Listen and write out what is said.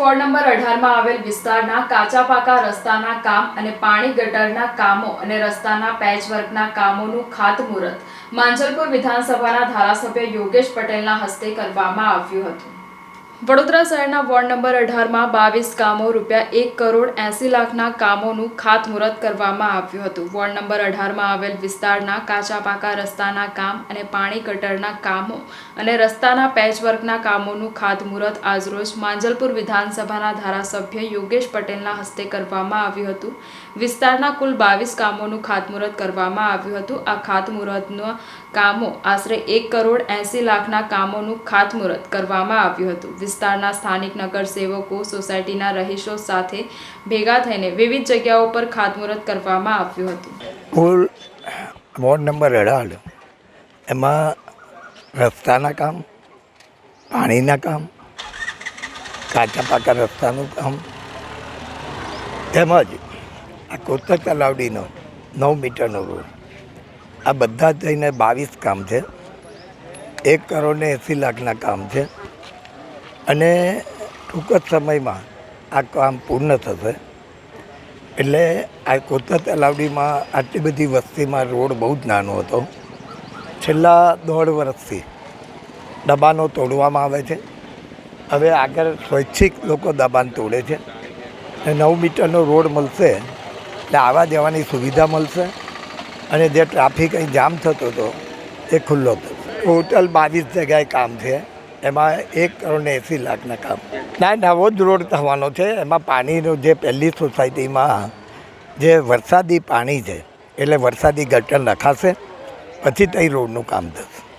Ward number અઢારમાં આવેલ વિસ્તારના કાચા પાકા રસ્તાના કામ અને પાણી ગટરના કામો અને રસ્તાના પેચવર્કના કામોનું ખાતમુહૂર્ત માંજલપુર વિધાનસભાના ધારાસભ્ય યોગેશ પટેલના હસ્તે કરવામાં આવ્યું હતું. વડોદરા શહેરના વોર્ડ નંબર અઢારમાં બાવીસ કામો રૂપિયા એક કરોડ એંસી લાખના કામોનું ખાતમુહૂર્ત કરવામાં આવ્યું હતું. વોર્ડ નંબર અઢારમાં આવેલ વિસ્તારના કાચા પાકા રસ્તાના કામ અને પાણી ગટરના કામો અને રસ્તાના પેચવર્કના કામોનું ખાતમુહૂર્ત આજરોજ માંજલપુર વિધાનસભાના ધારાસભ્ય યોગેશ પટેલના હસ્તે કરવામાં આવ્યું હતું. વિસ્તારના કુલ બાવીસ કામોનું ખાતમુહૂર્ત કરવામાં આવ્યું હતું. આ ખાતમુહૂર્તના કામો આશરે એક કરોડ એંસી લાખના કામોનું ખાતમુહૂર્ત કરવામાં આવ્યું હતું. વિસ્તારના સ્થાનિક નગરસેવકો, સોસાયટીના રહીશો સાથે ભેગા થઈને વિવિધ જગ્યાઓ પર ખાતમુહૂર્ત કરવામાં આવ્યું હતું. કુલ વોર્ડ નંબર અઢાર. એમાં રસ્તાના કામ, પાણીના કામ, કાચા પાકા રસ્તાનું કામ, તેમજ આ કોતર તલાવડીનો નવ મીટરનો રોડ. આ બધા થઈને બાવીસ કામ છે. એક કરોડ ને એંસી લાખના કામ છે. અને ટૂંક જ સમયમાં આ કામ પૂર્ણ થશે. એટલે આ કોતર તલાવડીમાં આટલી બધી વસ્તીમાં રોડ બહુ જ નાનો હતો. છેલ્લા દોઢ વર્ષથી દબાણો તોડવામાં આવે છે. હવે આગળ સ્વૈચ્છિક લોકો દબાણ તોડે છે. અને નવ મીટરનો રોડ મળશે એટલે આવવા જવાની સુવિધા મળશે. અને જે ટ્રાફિક અહીં જામ થતો હતો, એ ખુલ્લો થશે. ટોટલ બાવીસ જગ્યાએ કામ છે. એમાં એક કરોડ ને એંસી લાખના કામ. ના નવો જ રોડ થવાનો છે. એમાં પાણીનો જે પહેલી સોસાયટીમાં જે વરસાદી પાણી છે, એટલે વરસાદી ગટર નખાશે, પછી તઈ રોડનું કામ થશે.